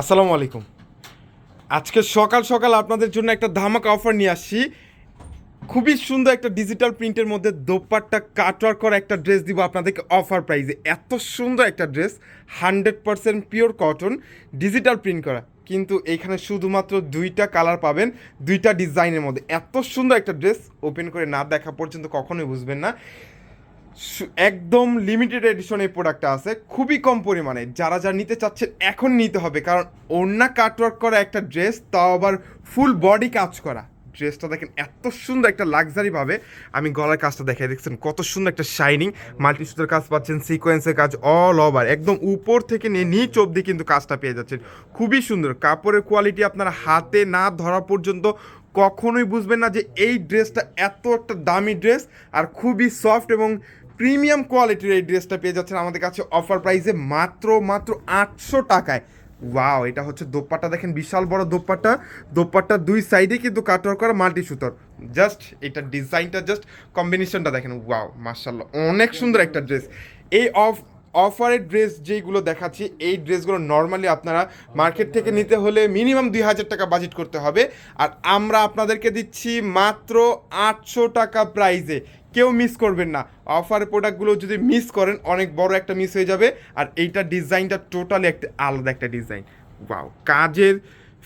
আসসালামু আলাইকুম। আজকে সকাল সকাল আপনাদের জন্য একটা ধামাকা অফার নিয়ে আসছি। খুবই সুন্দর একটা ডিজিটাল প্রিন্টের মধ্যে দোপাট্টা কাটওয়ার করা একটা ড্রেস দিব আপনাদেরকে অফার প্রাইসে এত সুন্দর একটা dress hundred percent pure cotton digital print করা। কিন্তু এখানে শুধুমাত্র দুইটা কালার পাবেন, দুইটা ডিজাইনের মধ্যে। এত সুন্দর একটা ড্রেস ওপেন করে না দেখা পর্যন্ত কখনোই বুঝবেন না। একদম লিমিটেড এডিশন এই প্রোডাক্টটা আছে, খুবই কম পরিমাণে। যারা যারা নিতে চাচ্ছেন এখন নিতে হবে, কারণ ওড়না কাটওয়ার্ক করা একটা ড্রেস তাও আবার ফুল বডি কাজ করা। ড্রেসটা দেখেন, এত সুন্দর একটা লাক্সারি ভাবে আমি গলার কাজটা দেখাই, দেখছেন? কত সুন্দর একটা শাইনিং মাল্টি সুতার কাজ পাচ্ছেন সিকোয়েন্সের কাজ অল ওভার একদম উপর থেকে নিয়ে নিচ অবধি কিন্তু কাজটা পেয়ে যাচ্ছেন। খুবই সুন্দর। কাপড়ের কোয়ালিটি আপনার হাতে না ধরা পর্যন্ত কখনোই বুঝবেন না যে এই ড্রেসটা এত একটা দামি ড্রেস আর খুবই সফট এবং প্রিমিয়াম কোয়ালিটির এই ড্রেসটা পেয়ে যাচ্ছেন আমাদের কাছে অফার প্রাইসে মাত্র মাত্র আটশো টাকায়। ওয়াও, এটা হচ্ছে দোপাট্টা। দেখেন, বিশাল বড় দোপাট্টা। দোপাট্টার দুই সাইডে কিন্তু কাটওয়ার করা মাল্টি সুতোর জাস্ট এটা ডিজাইনটা, জাস্ট কম্বিনেশনটা দেখেন। ওয়াও মার্শাল্লাহ অনেক সুন্দর একটা ড্রেস। এই অফ, অফারের ড্রেস যেইগুলো দেখাচ্ছি, এই ড্রেসগুলো নর্মালি আপনারা মার্কেট থেকে নিতে হলে মিনিমাম দুই হাজার টাকা বাজেট করতে হবে। আর আমরা আপনাদেরকে দিচ্ছি মাত্র আটশো টাকা প্রাইজে কেউ মিস করবেন না। অফার প্রোডাক্টগুলো যদি মিস করেন, অনেক বড় একটা মিস হয়ে যাবে। আর এইটা ডিজাইনটা টোটালি একটা আলাদা একটা ডিজাইন ওয়াও কাজের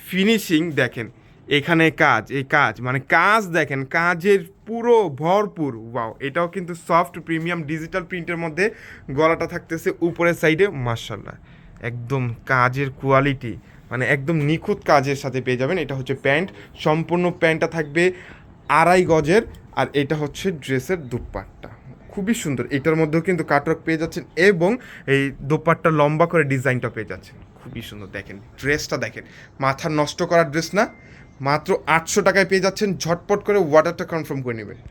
ফিনিশিং দেখেন, এখানে কাজ, এই কাজ মানে কাজ দেখেন, কাজের পুরো ভরপুর। ওয়াও এটাও কিন্তু সফট প্রিমিয়াম ডিজিটাল প্রিন্টের মধ্যে গলাটা থাকতেছে উপরের সাইডে মার্শাল্লাহ একদম কাজের কোয়ালিটি মানে একদম নিখুঁত কাজের সাথে পেয়ে যাবেন। এটা হচ্ছে প্যান্ট, সম্পূর্ণ প্যান্টটা থাকবে আড়াই গজের, আর এটা হচ্ছে ড্রেসের দুপাট্টা। খুবই সুন্দর। এটার মধ্যেও কিন্তু কাটওয়ার্ক পেয়ে যাচ্ছেন এবং এই দোপাট্টা লম্বা করে ডিজাইনটা পেয়ে যাচ্ছেন। খুবই সুন্দর। দেখেন, ড্রেসটা দেখেন। মাথা নষ্ট করার ড্রেস না। মাত্র আটশো টাকায় পেয়ে যাচ্ছেন। ঝটপট করে ওয়াটারটা কনফার্ম করে নেবেন।